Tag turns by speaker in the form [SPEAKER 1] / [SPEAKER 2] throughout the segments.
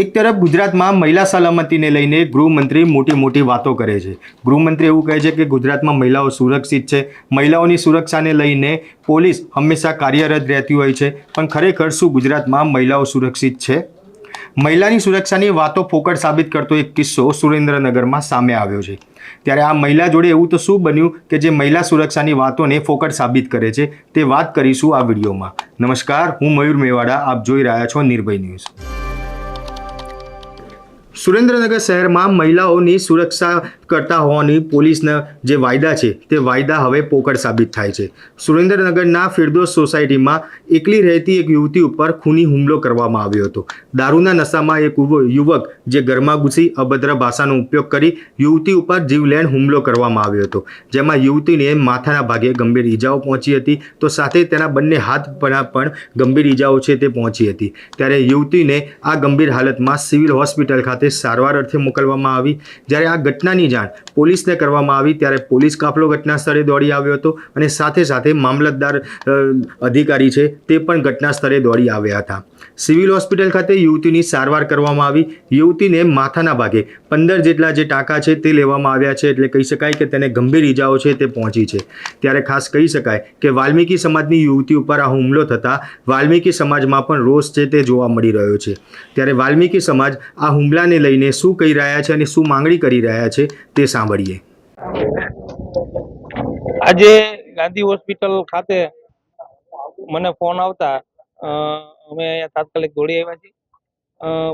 [SPEAKER 1] એક તરફ ગુજરાતમાં મહિલા સલામતીને લઈને ગૃહમંત્રી મોટી મોટી વાતો કરે છે. ગૃહમંત્રી એવું કહે છે કે ગુજરાતમાં મહિલાઓ સુરક્ષિત છે. મહિલાઓની સુરક્ષાને લઈને પોલીસ હંમેશા કાર્યરત રહેતી હોય છે. પણ ખરેખર શું ગુજરાતમાં મહિલાઓ સુરક્ષિત છે? મહિલાની સુરક્ષાની વાતો ફોકટ સાબિત કરતો એક કિસ્સો સુરેન્દ્રનગરમાં સામે આવ્યો છે. ત્યારે આ મહિલા જોડે એવું તો શું બન્યું કે જે મહિલા સુરક્ષાની વાતોને ફોકટ સાબિત કરે છે તે વાત કરીશું આ વિડીયોમાં. નમસ્કાર, હું મયુર મેવાડા, આપ જોઈ રહ્યા છો નિર્ભય ન્યૂઝ. સુરેન્દ્રનગર શહેરમાં મહિલાઓની સુરક્ષા કરતા હોવાની પોલીસના જે વાયદા છે, તે વાયદા હવે પોકળ સાબિત થાય છે. સુરેન્દ્રનગરના ફિરદોસ સોસાયટીમાં એકલી રહેતી એક યુવતી ઉપર ખૂની હુમલો કરવામાં આવ્યો હતો. દારૂના નશામાં એક યુવક જે ઘરમાં ઘૂસી અભદ્ર ભાષાનો ઉપયોગ કરી યુવતી ઉપર જીવલેણ હુમલો કરવામાં આવ્યો હતો. જેમાં યુવતીને માથાના ભાગે ગંભીર ઈજાઓ પહોંચી હતી, તો સાથે તેના બંને હાથ પર પણ ગંભીર ઈજાઓ છે તે પહોંચી હતી. ત્યારે યુવતીને આ ગંભીર હાલતમાં સિવિલ હોસ્પિટલ ખાતે સારવાર અર્થે મોકલવામાં આવી. જ્યારે આ ઘટનાની જાણ પોલીસને કરવામાં આવી, ત્યારે પોલીસ કાફલો ઘટના સ્થળે દોડી આવ્યો હતો અને સાથે સાથે મામલતદાર અધિકારી છે તે પણ ઘટના સ્થળે દોડી આવ્યા હતા. સિવિલ હોસ્પિટલ ખાતે યુવતીની સારવાર કરવામાં આવી. યુવતીને માથાના ભાગે પંદર જેટલા જે ટાંકા છે તે લેવામાં આવ્યા છે એટલે કહી શકાય કે તેને ગંભીર ઈજાઓ છે તે પહોંચી છે. ત્યારે ખાસ કહી શકાય કે વાલ્મીકી સમાજની યુવતી ઉપર આ હુમલો થતાં વાલ્મીકી સમાજમાં પણ રોષ છે તે જોવા મળી રહ્યો છે. ત્યારે વાલ્મીકી સમાજ આ હુમલાને લઈને શું કહી રહ્યા છે અને શું માંગણી કરી રહ્યા છે તે સાંભળીએ.
[SPEAKER 2] આજે ગાંધી હોસ્પિટલ ખાતે મને ફોન આવતા અમે અહીંયા તાત્કાલિક દોડી આવ્યા છીએ.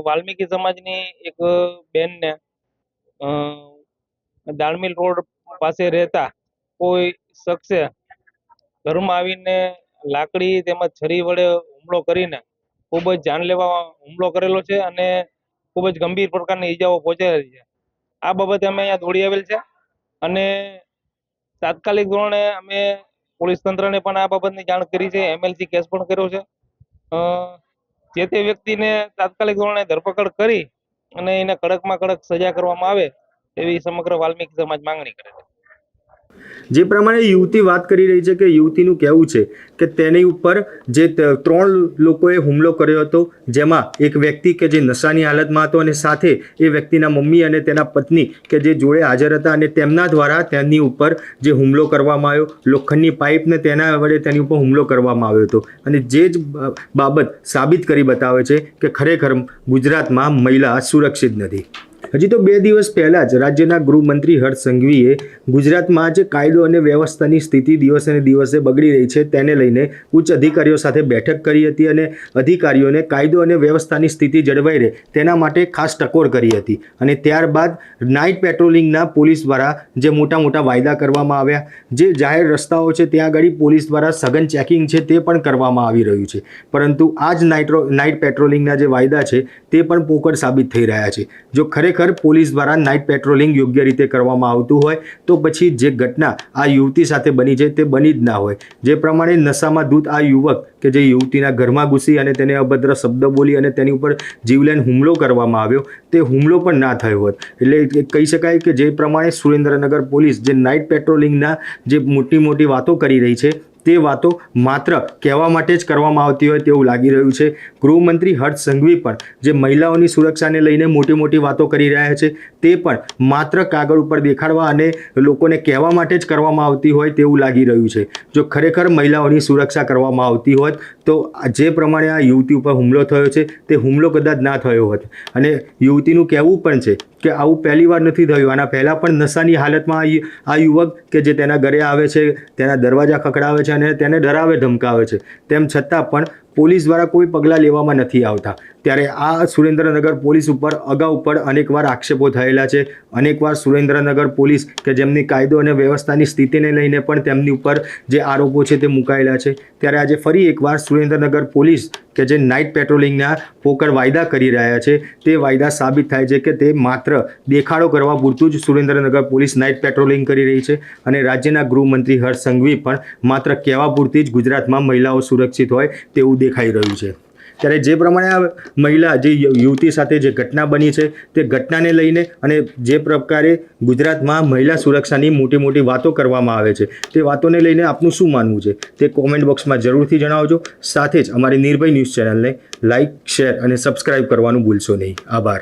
[SPEAKER 2] વાલ્મીકી સમાજની એક બેનને અ, દાળમિલ રોડ પાસે રહેતા કોઈ શખ્સે ઘરમાં આવીને લાકડી તેમજ છરી વડે હુમલો કરીને ખૂબ જ જાનલેવા હુમલો કરેલો છે અને ખૂબ જ ગંભીર પ્રકારની ઈજાઓ પહોંચેલી છે. આ બાબતે અમે અહીંયા દોડી આવેલ છે અને તાત્કાલિક ધોરણે અમે પોલીસ તંત્રને પણ આ બાબતની જાણ કરી છે, એમએલસી કેસ પણ કર્યો છે. જે તે વ્યક્તિને તાત્કાલિક ધોરણે ધરપકડ કરી અને એને કડકમાં કડક સજા કરવામાં આવે એવી સમગ્ર વાલ્મીકી સમાજ માંગણી કરે છે.
[SPEAKER 1] જે પ્રમાણે યુવતી વાત કરી રહી છે કે યુવતીનું કહેવું છે કે તેની ઉપર જે ત્રણ લોકોએ હુમલો કર્યો હતો, જેમાં એક વ્યક્તિ કે જે નશાની હાલતમાં હતો અને સાથે એ વ્યક્તિના મમ્મી અને તેના પત્ની કે જે જોડે હાજર હતા અને તેમના દ્વારા તેની ઉપર જે હુમલો કરવામાં આવ્યો, લોખંડની પાઇપને તેના વડે તેની ઉપર હુમલો કરવામાં આવ્યો હતો. અને જે જ બાબત સાબિત કરી બતાવે છે કે ખરેખર ગુજરાતમાં મહિલા સુરક્ષિત નથી. હજી તો બે દિવસ પહેલાં જ રાજ્યના ગૃહમંત્રી હર્ષ સંઘવીએ ગુજરાતમાં જે કાયદો અને વ્યવસ્થાની સ્થિતિ દિવસે ને દિવસે બગડી રહી છે. તેને લઈને ઉચ્ચ અધિકારીઓ સાથે બેઠક કરી હતી અને અધિકારીઓને કાયદો અને વ્યવસ્થાની સ્થિતિ જળવાઈ રહે તેના માટે ખાસ ટકોર કરી હતી અને ત્યારબાદ નાઇટ પેટ્રોલિંગના પોલીસ દ્વારા જે મોટા મોટા વાયદા કરવામાં આવ્યા, જે જાહેર રસ્તાઓ છે ત્યાં આગળ પોલીસ દ્વારા સઘન ચેકિંગ છે તે પણ કરવામાં આવી રહ્યું છે. પરંતુ આ જ નાઇટ્રો, નાઇટ પેટ્રોલિંગના જે વાયદા છે તે પણ પોકળ સાબિત થઈ રહ્યા છે. જો ખરેખર પોલીસ દ્વારા નાઇટ પેટ્રોલિંગ યોગ્ય રીતે કરવામાં આવતું હોય તો પછી જે ઘટના આ યુવતી સાથે બની છે તે બની જ ના હોય. જે પ્રમાણે નશામાં દૂત આ યુવક કે જે યુવતીના ઘરમાં ઘૂસી અને તેને અભદ્ર શબ્દ બોલી અને તેની ઉપર જીવલેણ હુમલો કરવામાં આવ્યો, તે હુમલો પણ ના થયો હોત. એટલે કહી શકાય કે જે પ્રમાણે સુરેન્દ્રનગર પોલીસ જે નાઇટ પેટ્રોલિંગના જે મોટી મોટી વાતો કરી રહી છે તે વાતો માત્ર કહેવા માટે જ કરવામાં આવતી હોય તેવું લાગી રહ્યું છે. ગૃહમંત્રી હર્ષ સંઘવી પણ જે મહિલાઓની સુરક્ષાને લઈને મોટી મોટી વાતો કરી રહ્યા છે તે પણ માત્ર કાગળ ઉપર દેખાડવા અને લોકોને કહેવા માટે જ કરવામાં આવતી હોય તેવું લાગી રહ્યું છે. જો ખરેખર મહિલાઓની સુરક્ષા કરવામાં આવતી હોત તો જે પ્રમાણે આ યુવતી ઉપર હુમલો થયો છે તે હુમલો કદાચ ના થયો હોત. અને યુવતીનું કહેવું પણ છે કે આવું પહેલી વાર નથી થયું. આના પહેલાં પણ નશાની હાલતમાં આ યુવક કે જે તેના ઘરે આવે છે, તેના દરવાજા ખખડાવે છે અને તેને ડરાવે ધમકાવે છે. તેમ છતાં પણ પોલીસ દ્વારા કોઈ પગલાં લેવામાં નથી આવતા. ત્યારે આ સુરેન્દ્રનગર પોલીસ ઉપર અગાઉ પણ અનેકવાર આક્ષેપો થયેલા છે. અનેકવાર સુરેન્દ્રનગર પોલીસ કે જેમની કાયદો અને વ્યવસ્થાની સ્થિતિને લઈને પણ તેમની ઉપર જે આરોપો છે તે મુકાયેલા છે. ત્યારે આજે ફરી એકવાર સુરેન્દ્રનગર પોલીસ કે જે નાઇટ પેટ્રોલિંગના પોકળ વાયદા કરી રહ્યા છે, તે વાયદા સાબિત થાય છે કે તે માત્ર દેખાડો કરવા પૂરતું જ સુરેન્દ્રનગર પોલીસ નાઇટ પેટ્રોલિંગ કરી રહી છે અને રાજ્યના ગૃહમંત્રી હર્ષ સંઘવી પણ માત્ર કહેવા પૂરતી જ ગુજરાતમાં મહિલાઓ સુરક્ષિત હોય તેવું દેખાઈ રહ્યું છે. ત્યારે જે પ્રમાણે આ મહિલા, જે યુવતી સાથે જે ઘટના બની છે, તે ઘટનાને લઈને અને જે પ્રકારે ગુજરાતમાં મહિલા સુરક્ષાની મોટી મોટી વાતો કરવામાં આવે છે, તે વાતોને લઈને આપનું શું માનવું છે? તે કોમેન્ટ બોક્સમાં જરૂરથી જણાવજો. સાથે જ અમારી નિર્ભય ન્યૂઝ ચેનલને લાઇક શેર અને સબસ્ક્રાઈબ કરવાનું ભૂલશો નહીં. આભાર.